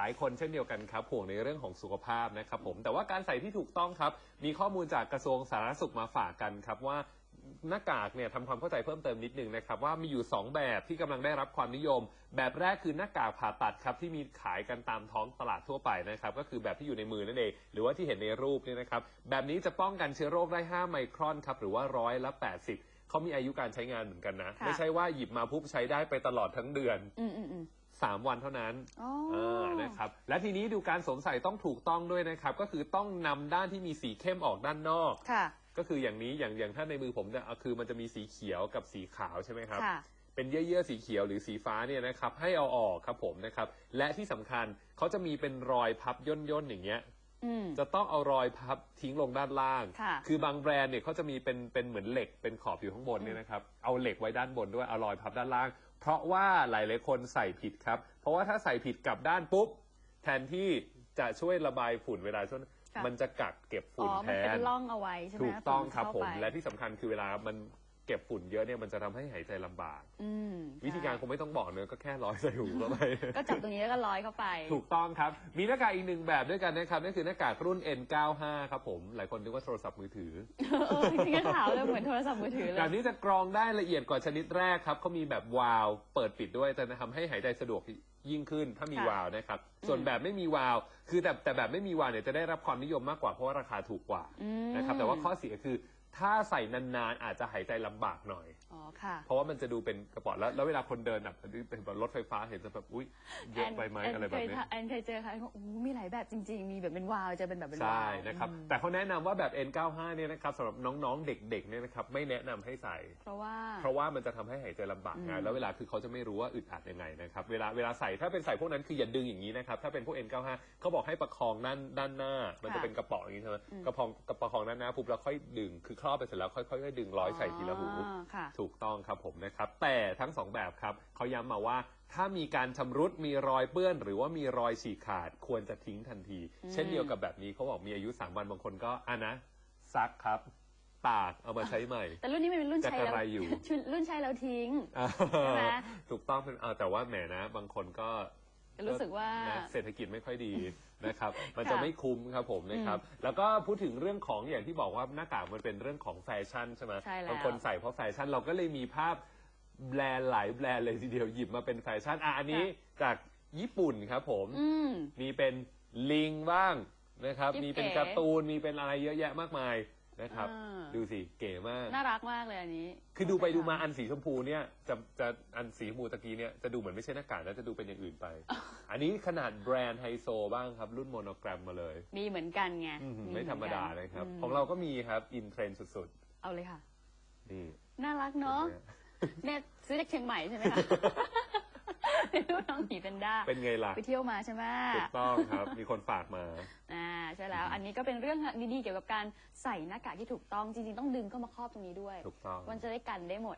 หลายคนเช่นเดียวกันครับห่วงในเรื่องของสุขภาพนะครับผมแต่ว่าการใส่ที่ถูกต้องครับ มีข้อมูลจากกระทรวงสาธารณสุขมาฝากกันครับว่าหน้ากากเนี่ยทำความเข้าใจเพิ่มเติมนิดนึงนะครับว่ามีอยู่ 2 แบบที่กำลังได้รับความนิยม แบบแรกคือหน้ากากผ่าตัดครับที่มีขายกันตามท้องตลาดทั่วไปนะครับก็คือแบบที่อยู่ในมือนั่นเองหรือว่าที่เห็นในรูปเนี่ยนะครับแบบนี้จะป้องกันเชื้อโรคได้ 5 ไมครอนครับหรือว่าร้อยละ80เขามีอายุการใช้งานเหมือนกันนะค่ะไม่ใช่ว่าหยิบมาปุ๊บใช้ได้ไปตลอดทั้งเดือนอืมอืมอืม 3 วันเท่านั้นอ๋อเออนะครับ และทีนี้ดูการสวมใส่ต้องถูกต้องด้วยนะครับ ก็คือต้องนำด้านที่มีสีเข้มออกด้านนอกค่ะก็คืออย่างนี้อย่างอย่างถ้าในมือผมเนี่ยเอาคือมันจะมีสีเขียวกับสีขาวใช่ไหมครับค่ะเป็นเยื่อๆสีเขียวหรือสีฟ้าเนี่ยนะครับ ให้เอาออกครับผมนะครับ และที่สำคัญเขาจะมีเป็นรอยพับย่นย่นๆอย่างเงี้ยอืม จะต้องเอารอยพับทิ้งลงด้านล่างค่ะอบางแบรนด์เนี่ยเขาจะมีเป็นเป็นเหมือนเหล็กเป็นขอบอยู่ข้างบนเนี่ยนะครับ เอาเหล็กไว้ด้านบนด้วยเอารอยพับด้านล่าง เพราะว่าหลายหลายๆคนใส่ผิดครับ เพราะว่าถ้าใส่ผิดกลับด้านปุ๊บ แทนที่จะช่วยระบายฝุ่นเวลาช่วงค่ะมันจะกักเก็บอ๋ฝุ่นอแทมันเป็นนร่องเอาไว้ใช่ไหมถูกต้องครับฝุ่นผมเข้าไปและที่สำคัญคือเวลามัน เก็บฝุ่นเยอะเนี่ยมันจะทำให้หายใจลำบาก อืมวิธีการคงไม่ต้องบอกเนอะก็แค่ร้อยใส่หูเข้าไป ก็จับตรงนี้แล้วก็ร้อยเข้าไป ถูกต้องครับ มีหน้ากากอีกหนึ่งแบบด้วยกันนะครับนั่นคือหน้ากากรุ่น N95 ครับผม หลายคนนึกว่าโทรศัพท์มือถือ เออจริงๆก็ขาวเลยเหมือนโทรศัพท์มือถือเลแบยบนี้จะกรองได้ละเอียดกว่าชนิดแรกครับเขามีแบบวาล์วเปิดปิดด้วยจะทำให้หายใจสะดวก ยิ่งขึ้นถ้ามีค่ะวาล์วนะครับ ส่วนแบบไม่มีวาล์วคือแต่แต่แบบไม่มีวาล์วเนี่ยจะได้รับความนิยมมากกว่าเพราะว่าราคาถูกกว่าอืมนะครับ แต่ว่าข้อเสียคือถ้าใส่นานๆอาจจะหายใจลำบากหน่อยอ๋อ ค่ะ เพราะว่ามันจะดูเป็นกระป๋องแล้วแล้วเวลาคนเดินแบบเป็นแบบรถไฟฟ้าเห็นจะแบบอุ้ยเยอะไปไหมแนอะไรแบบนี้เคยทำแอนเคยเจอค่ะโอ้โหมีหลายแบบจริง ๆ มีแบบเป็นวาวจะเป็นแบบเป็นวาใช่วนะครับอืมแต่เขาแนะนำว่าแบบ N95 เนี่ยนะครับสำหรับน้องๆเด็กๆเนี่ยนะครับไม่แนะนำให้ใส่ เพราะว่าเพราะว่ามันจะทำให้หายใจลำบากอืนะมแล้วเวลาคือเขาจะไม่รู้ว่าอึดอัดยังไงนะครับเวลาเวลาใส่ถ้าเป็นใส่พวกนั้นคืออย่าดึงอย่างนี้นะครับถ้าเป็นพวก N95 เขาบอกให้ประคองด้านด้านหน้า มันจะเป็นกระป๋องอย่างนี้ใช่ไหมกระพองกระประคองด้านหน้าปุ๊บแล้วค่อยดึงคือครอบไปเสร็จแล้วค่อยๆดึงร้อยใส่ทีละหูอ๋อค่ะถูกต้องครับผมนะครับ แต่ทั้งสองแบบครับเขาย้ำมาว่าถ้ามีการชำรุดมีรอยเปื้อน หรือว่ามีรอยฉีกขาดควรจะทิ้งทันทีอืมเช่นเดียวกับแบบนี้เขาบอกมีอายุ 3 วันบางคนก็อะนะซักครับ ตากเอามาใช้ใหม่ แต่รุ่นนี้มันเป็นรุ่นใช้แล้วจะกระไรอยู่ชุดรุ่นใช้แล้วทิ้งไหม ถูกต้องเป็นเอาแต่ว่าแหมนะ บางคนก็ รู้สึกว่า นะเศรษฐกิจไม่ค่อยดีนะครับ มันจะไม่คุ้มครับผมนะครับอืมแล้วก็พูดถึงเรื่องของอย่างที่บอกว่าหน้ากากมันเป็นเรื่องของแฟชั่นใช่ไหมใช่แล้วบางคนใส่เพราะแฟชั่นเราก็เลยมีภาพแบรนด์หลายแบรนด์เลยทีเดียวหยิบมาเป็นแฟชั่นอะอันนี้จากญี่ปุ่นครับผม อืม มีเป็นลิงบ้างนะครับกิ๊บมีเป็นเก๋การ์ตูน มีเป็นอะไรเยอะแยะมากมาย นะครับ อ่า ดูสิเก๋มาก น่ารักมากเลยอันนี้คือดูไปดูมาอันสีชมพูเนี่ยจะจะอันสีชมพูตะกี้เนี่ยจะดูเหมือนไม่ใช่หน้ากากแล้วจะดูเป็นอย่างอื่นไป อันนี้ขนาดแบรนด์ไฮโซบ้างครับ รุ่นโมโนแกรมมาเลยมีเหมือนกันไงอื้อหือเหไม่อนธรรมดากันนะครับมของเราก็มีครับ อินเทรนด์สุดเอาเลยค่ะ ๆ นี่น่ารักเนาะเนี่ยซื้อจากเชียงใหม่ใช่ไหมคะเป็นรูปน้องหมีเป็นด้าเป็นไงล่ะไปเที่ยวมาใช่ไหมถูกต้องครับ มีคนฝากมาอ่าใช่ แล้ว อันนี้ก็เป็นเรื่องดีๆเกี่ยวกับการใส่หน้ากากที่ถูกต้องจริงๆต้องดึงเข้ามาครอบตรงนี้ด้วยถูกต้องมันจะได้กันได้หมด